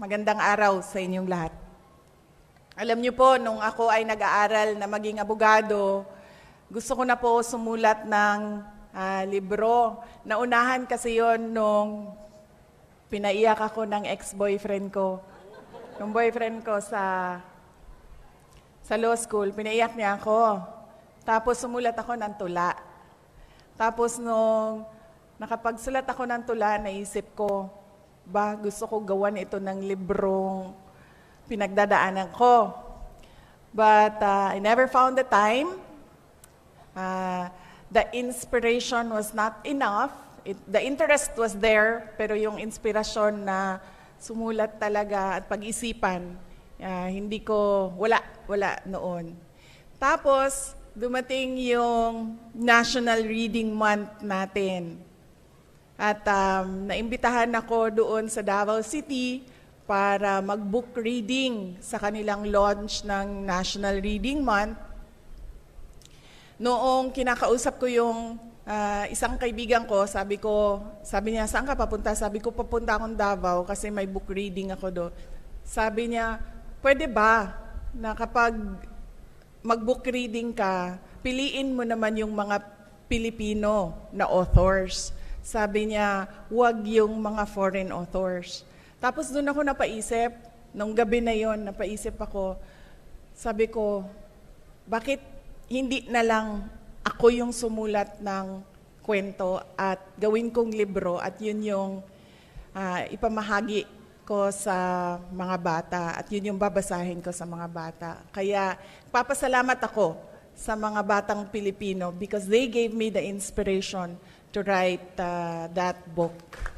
Magandang araw sa inyong lahat. Alam niyo po, nung ako ay nag-aaral na maging abogado, gusto ko na po sumulat ng ah, libro. Naunahan kasi yon nung pinaiyak ako ng ex-boyfriend ko. Yung boyfriend ko sa sa law school, pinaiyak niya ako. Tapos sumulat ako ng tula. Tapos nung nakapagsulat ako ng tula, naisip ko, ba gusto ko gawan ito ng librong pinagdadaanan ko. But uh, I never found the time. Uh, the inspiration was not enough. It, the interest was there, pero yung inspirasyon na sumulat talaga at pag-isipan, uh, hindi ko, wala, wala noon. Tapos, dumating yung National Reading Month natin. At um, naimbitahan ako doon sa Davao City para mag-book reading sa kanilang launch ng National Reading Month. Noong kinakausap ko yung ah, isang kaibigan ko, sabi ko, sabi niya, saan ka papunta? Sabi ko, papunta akong Davao kasi may book reading ako doon. Sabi niya, pwede ba na kapag mag-book reading ka, piliin mo naman yung mga Pilipino na authors. Sabi niya, wag yung mga foreign authors. Tapos doon ako napaisip, nung gabi na yon napaisip ako, sabi ko, bakit hindi na lang ako yung sumulat ng kwento at gawin kong libro at yun yung ah, ipamahagi ko sa mga bata at yun yung babasahin ko sa mga bata. Kaya papasalamat ako sa mga batang Pilipino because they gave me the inspiration to write ah, that book.